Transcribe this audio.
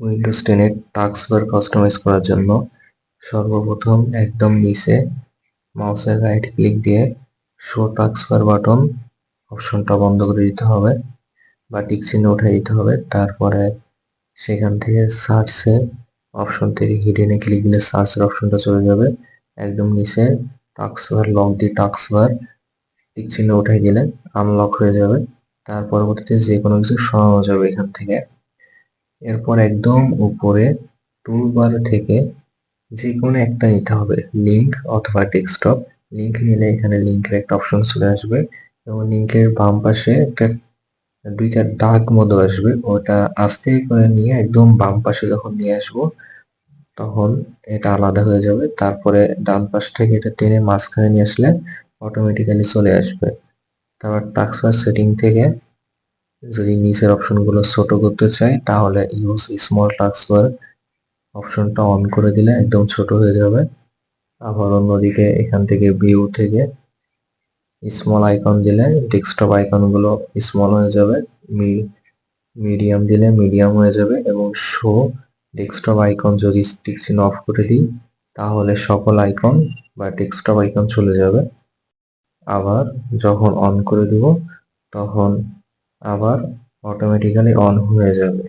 Windows টেনের task বার customise করার জন্য সর্বপ্রথম একদম নিচে মাউসের রাইট ক্লিক দিয়ে শো টাস্ক বার বাটন অপশনটা বন্ধ করে দিতে হবে বা টিক চিহ্ন উঠে দিতে হবে। তারপরে সেখান থেকে সার্চে অপশন থেকে হিডেনে ক্লিক দিলে সার্চের অপশনটা চলে যাবে। একদম নিচে টাস্ক বার লক দিয়ে টাস্ক বার টিক চিহ্ন উঠাই দিলে আনলক হয়ে যাবে। তার পরবর্তীতে যে কোনো কিছু সরানো যাবে এখান থেকে। এরপর একদম উপরে টুলবার থেকে যে কোনো একটা নিতে হবে। লিঙ্ক অথবা ডেস্কটপ লিঙ্ক নিলে এখানে লিঙ্কের একটা অপশন চলে আসবে এবং লিঙ্কের বাম পাশে একটা দুইটা দাগ মতো আসবে। ওটা আস্তে করে নিয়ে একদম বাম পাশে যখন নিয়ে আসব, তখন এটা আলাদা হয়ে যাবে। তারপরে ডান পাশ থেকে এটা টেনে মাঝখানে নিয়ে আসলে অটোমেটিক্যালি চলে আসবে। তারপর টাক্সার সেটিং থেকে যদি নিচের অপশনগুলো ছোট করতে চাই, তাহলে ইউজ স্মল টাস্কবার অপশনটা অন করে দিলে একদম ছোট হয়ে যাবে। আবার অন্যদিকে এখান থেকে ভিউ থেকে স্মল আইকন দিলে ডেস্কটপ আইকনগুলো স্মল হয়ে যাবে মিডিয়াম দিলে মিডিয়াম হয়ে যাবে এবং শো ডেস্কটপ আইকন যদি স্টিক অফ করে দিই, তাহলে সকল আইকন বা ডেস্কটপ আইকন চলে যাবে। আবার যখন অন করে দিব, তখন আবার অটোমেটিক্যালি অন হয়ে যাবে।